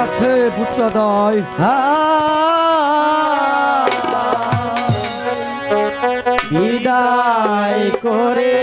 কাছে পুত্রদয়। বিদায় করে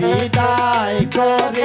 বিদায় কর।